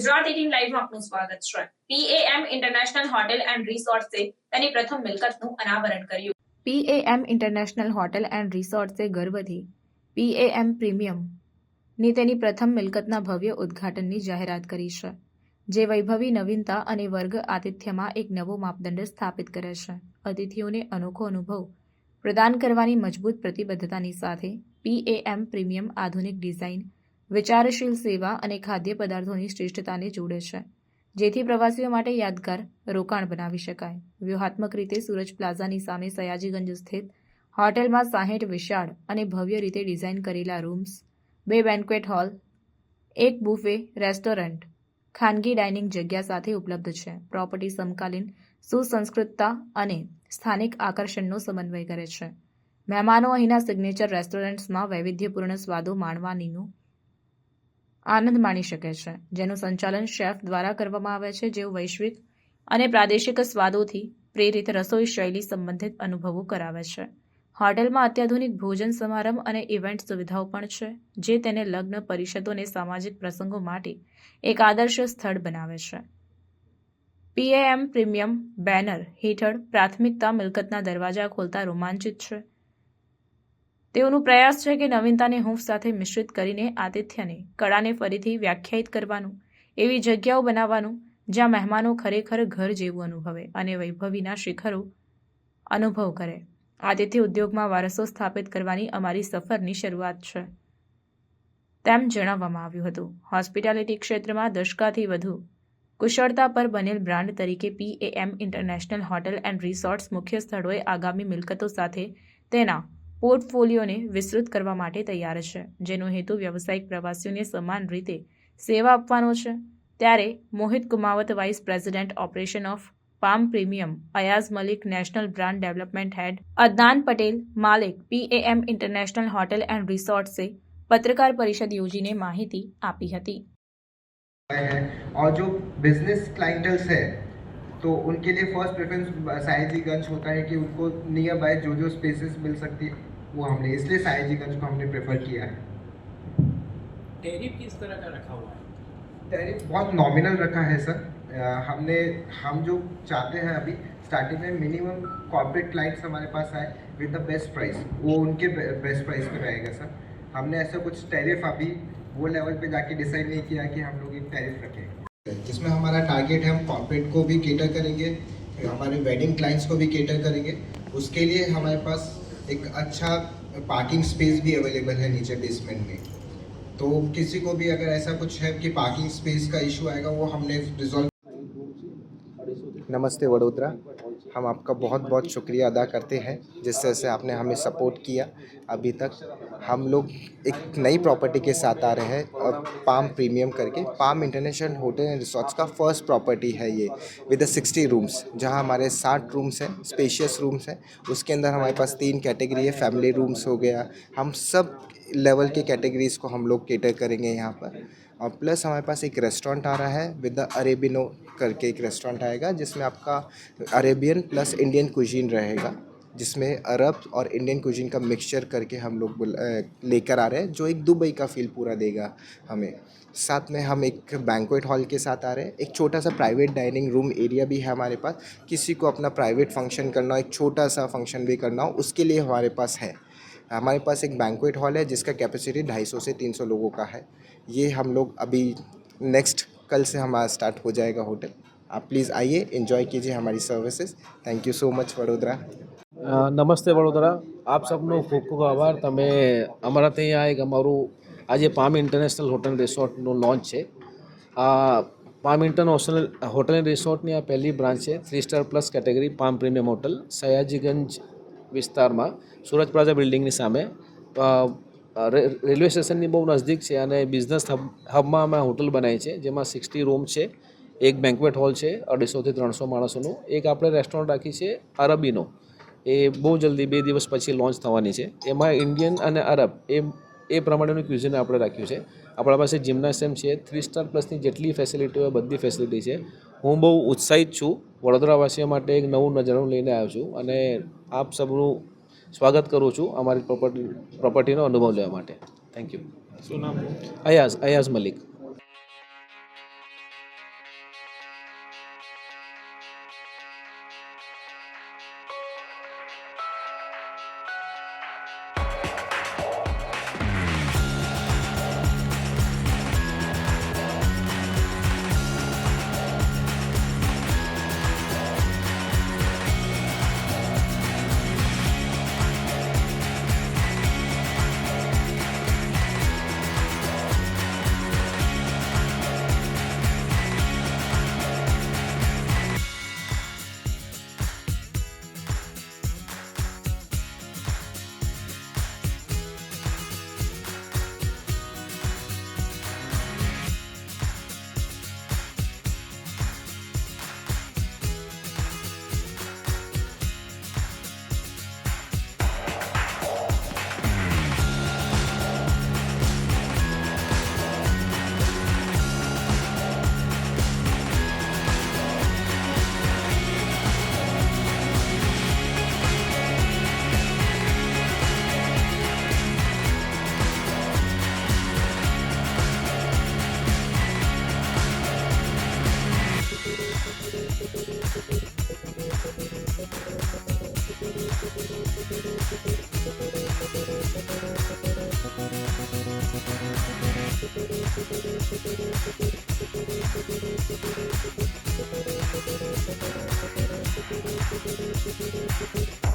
Gujarat eighteen લાઈવમાં આપનું સ્વાગત છે. પીએએમ ઇન્ટરનેશનલ હોટેલ એન્ડ રિસોર્ટ્સે તેની પ્રથમ મિલકતનું અનાવરણ કર્યું. પીએએમ ઇન્ટરનેશનલ હોટેલ એન્ડ રિસોર્ટ્સે ગર્વથી પીએએમ પ્રીમિયમની તેની પ્રથમ મિલકતના ભવ્ય ઉદ્ઘાટનની જાહેરાત કરી છે, જે વૈભવી નવીનતા અને વર્ગ આતિથ્યમાં એક નવો માપદંડ સ્થાપિત કરે છે. અતિથિઓને અનોખો અનુભવ પ્રદાન કરવાની મજબૂત પ્રતિબદ્ધતાની સાથે પીએએમ પ્રીમિયમ આધુનિક ડિઝાઇન વિચારશીલ સેવા અને ખાદ્ય પદાર્થોની શ્રેષ્ઠતાને જોડે છે, જેથી પ્રવાસીઓ માટે યાદગાર રોકાણ બનાવી શકાય. વ્યૂહાત્મક રીતે સૂરજ પ્લાઝાની સામે સયાજીગંજ સ્થિત હોટેલમાં સાહીઠ વિશાળ અને ભવ્ય રીતે ડિઝાઇન કરેલા રૂમ્સ, બે બેન્ક્વેટ હોલ, એક બુફે, રેસ્ટોરન્ટ, ખાનગી ડાઇનિંગ જગ્યા સાથે ઉપલબ્ધ છે. પ્રોપર્ટી સમકાલીન, સુસંસ્કૃતતા અને સ્થાનિક આકર્ષણનો સમન્વય કરે છે. મહેમાનો અહીંના સિગ્નેચર રેસ્ટોરન્ટ્સમાં વૈવિધ્યપૂર્ણ સ્વાદો માણવાનીનું આનંદ માણી શકે છે. જેનું સંચાલન શેફ દ્વારા કરવામાં આવે છે, જેઓ વૈશ્વિક અને પ્રાદેશિક સ્વાદોથી પ્રેરિત રસોઈ શૈલી સંબંધિત અનુભવો કરાવે છે. હોટેલમાં અત્યાધુનિક ભોજન સમારંભ અને ઇવેન્ટ સુવિધાઓ પણ છે, જે તેને લગ્ન, પરિષદો અને સામાજિક પ્રસંગો માટે એક આદર્શ સ્થળ બનાવે છે. પીએએમ પ્રીમિયમ બેનર હેઠળ પ્રાથમિકતા મિલકતના દરવાજા ખોલતા રોમાંચિત છે. તેઓનું પ્રયાસ છે કે નવીનતાને હૂંફ સાથે મિશ્રિત કરીને આતિથ્યને, કળાને ફરીથી વ્યાખ્યાયિત કરવાનું, એવી જગ્યાઓ બનાવવાનું, જ્યાં મહેમાનો ખરેખર ઘર જેવું અનુભવે અને વૈભવીના શિખરો અનુભવ કરે. આતિથ્ય ઉદ્યોગમાં વારસો સ્થાપિત કરવાની અમારી સફરની શરૂઆત છે. તેમ જણાવવામાં આવ્યું હતું. હોસ્પિટાલિટી ક્ષેત્રમાં દશકાથી વધુ કુશળતા પર બનેલ બ્રાન્ડ તરીકે PAM international hotel and resorts મુખ્ય સ્થળોએ આગામી મિલકતો સાથે તેના પોર્ટફોલિયોને વિસ્તૃત કરવા માટે તૈયાર છે જેનો હેતુ વ્યવસાયિક પ્રવાસીઓને સમાન રીતે સેવા આપવાનો છે ત્યારે Mohit Kumawat vice president operation of Palm Premium Ayaz Malik national brand development head Adnan Patel માલિક પીએએમ ઇન્ટરનેશનલ હોટેલ એન્ડ રિસોર્ટ્સે પત્રકાર પરિષદ યોજીને માહિતી આપી હતી है और जो बिजनेस क्लाइंटल्स है तो उनके लिए फर्स्ट प्रेफरेंस साहिजीगंज होता है कि उनको नियर बाय जो जो स्पेसेस मिल सकती है वो हमने इसलिए साहिजीगंज को हमने प्रेफर किया है। टैरिफ किस तरह का रखा हुआ है? टैरिफ बहुत नॉमिनल रखा है सर हमने हम जो चाहते हैं अभी स्टार्टिंग में मिनिमम कॉर्पोरेट क्लाइंट्स हमारे पास आए विद द बेस्ट प्राइस वो उनके बेस्ट प्राइस पे रहेगा सर हमने ऐसा कुछ टैरिफ अभी वो लेवल पे जाके डिसाइड नहीं किया कि हम लोग एक टैरिफ रखें जिसमें हमारा टारगेट है हम कॉर्पोरेट को भी केटर करेंगे हमारे वेडिंग क्लाइंट्स को भी केटर करेंगे। उसके लिए हमारे पास एक अच्छा पार्किंग स्पेस भी अवेलेबल है नीचे बेसमेंट में। तो किसी को भी अगर ऐसा कुछ है कि पार्किंग स्पेस का इशू आएगा, वो हमने रिजॉल्व नमस्ते, वडोदरा। हम आपका बहुत बहुत शुक्रिया अदा करते हैं, जिस तरह से आपने हमें सपोर्ट किया। अभी तक हम लोग एक नई प्रॉपर्टी के साथ आ रहे हैं, और पाम प्रीमियम करके। Palm international hotel and resorts का फ़र्स्ट प्रॉपर्टी है ये विद सिक्सटी रूम्स जहाँ हमारे साठ रूम्स हैं स्पेशियस रूम्स हैं। उसके अंदर हमारे पास तीन कैटेगरी है फैमिली रूम्स हो गया। हम सब लेवल के कैटेगरीज को हम लोग केटर करेंगे यहाँ पर। और प्लस हमारे पास एक रेस्टोरेंट आ रहा है विद द अरेबिनो करके एक रेस्टोरेंट आएगा, जिसमें आपका अरेबियन प्लस इंडियन कुजीन रहेगा, जिसमें अरब और इंडियन कुजीन का मिक्सचर करके हम लोग लेकर आ रहे हैं, जो एक दुबई का फील पूरा देगा हमें। साथ में हम एक बैंक्वेट हॉल के साथ आ रहे हैं, एक छोटा सा प्राइवेट डाइनिंग रूम एरिया भी है हमारे पास, किसी को अपना प्राइवेट फ़ंक्शन करना हो, एक छोटा सा फ़ंक्शन भी करना हो, उसके लिए हमारे पास है। हमारे पास एक बैंक्वेट हॉल है जिसका कैपेसिटी 250 से 300 लोगों का है ये हम लोग अभी नेक्स्ट कल से हमारा स्टार्ट हो जाएगा होटल आप प्लीज़ आइए इन्जॉय कीजिए हमारी services thank you so much Vadodara અ, નમસ્તે વડોદરા આપ સબનો ખૂબ ખૂબ આભાર તમે અમારા ત્યાં એક અમારું આજે પામ ઇન્ટરનેશનલ હોટલ રિસોર્ટનું લોન્ચ છે આ પામ ઇન્ટરનેશનલ હોટલ એન્ડ રિસોર્ટની આ પહેલી બ્રાન્ચ છે three star plus category Palm Premium hotel Sayajiganj વિસ્તારમાં સુરજ પ્લાઝા બિલ્ડિંગની સામે રેલવે સ્ટેશનની બહુ નજદીક છે અને બિઝનેસ હબ, હબમાં અમે હોટલ બનાવી છે, જેમાં સિક્સટી રૂમ છે, એક બેન્ક્વેટ હોલ છે અઢીસોથી ત્રણસો માણસોનું, એક આપણે રેસ્ટોરન્ટ રાખી છે, અરબીનો. એ બહુ જલ્દી બે દિવસ પછી લોન્ચ થવાની છે. એમાં ઇન્ડિયન અને અરબ, એ એ પ્રમાણેનું ક્યુઝિન આપણે રાખ્યું છે. આપણા પાસે જિમ્નાસિયમ છે થ્રી સ્ટાર પ્લસની જેટલી ફેસિલિટી હોય બધી ફેસિલિટી છે. હું બહુ ઉત્સાહિત છું. વડોદરાવાસીઓ માટે એક નવું નજરાણું લઈને આવ્યો છું અને આપ સબનું સ્વાગત કરું છું અમારી પ્રોપર્ટી પ્રોપર્ટીનો અનુભવ લેવા માટે. થેન્ક યુ શું નામ? અયાઝ અયાઝ મલિક. Thank you.